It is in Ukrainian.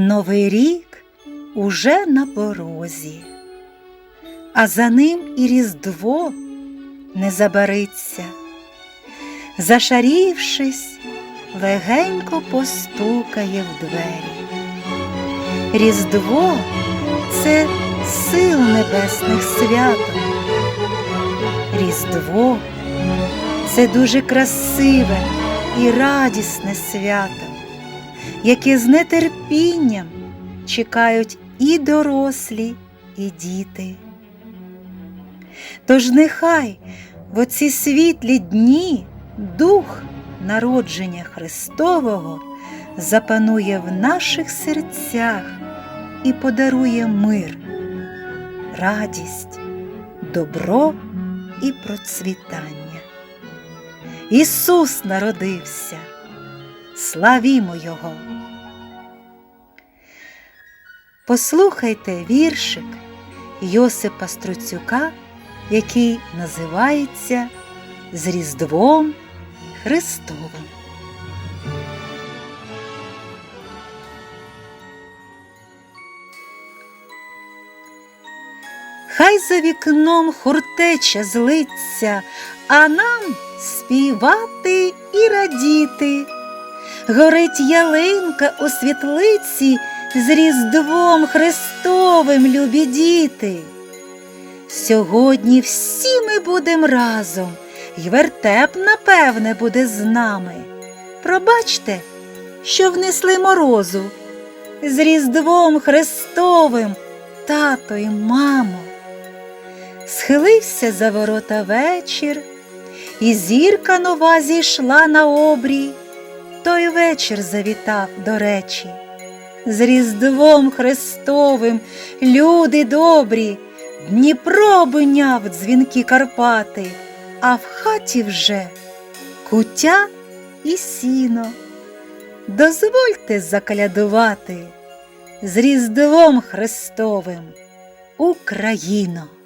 Новий рік уже на порозі, а за ним і Різдво не забариться. Зашарівшись, легенько постукає в двері. Різдво це сил небесних свято. Різдво це дуже красиве і радісне свято, яке з нетерпінням чекають і дорослі, і діти. Тож нехай в оці світлі дні дух народження Христового запанує в наших серцях і подарує мир, радість, добро і процвітання. Ісус народився, славімо Його. Послухайте віршик Йосипа Струцюка, який називається З Різдвом Христовим. Хай за вікном хуртеча злиться, а нам співати і радіти. Горить ялинка у світлиці з Різдвом Христовим, любі діти. Сьогодні всі ми будем разом, й вертеп, напевне, буде з нами. Пробачте, що внесли морозу з Різдвом Христовим, тато і мамо. Схилився за ворота вечір, і зірка нова зійшла на обрій. Той вечір завітав, до речі. З Різдвом Христовим, люди добрі, Дніпро обиняв дзвінки Карпати, а в хаті вже куття і сіно. Дозвольте закалядувати з Різдвом Христовим, Україно!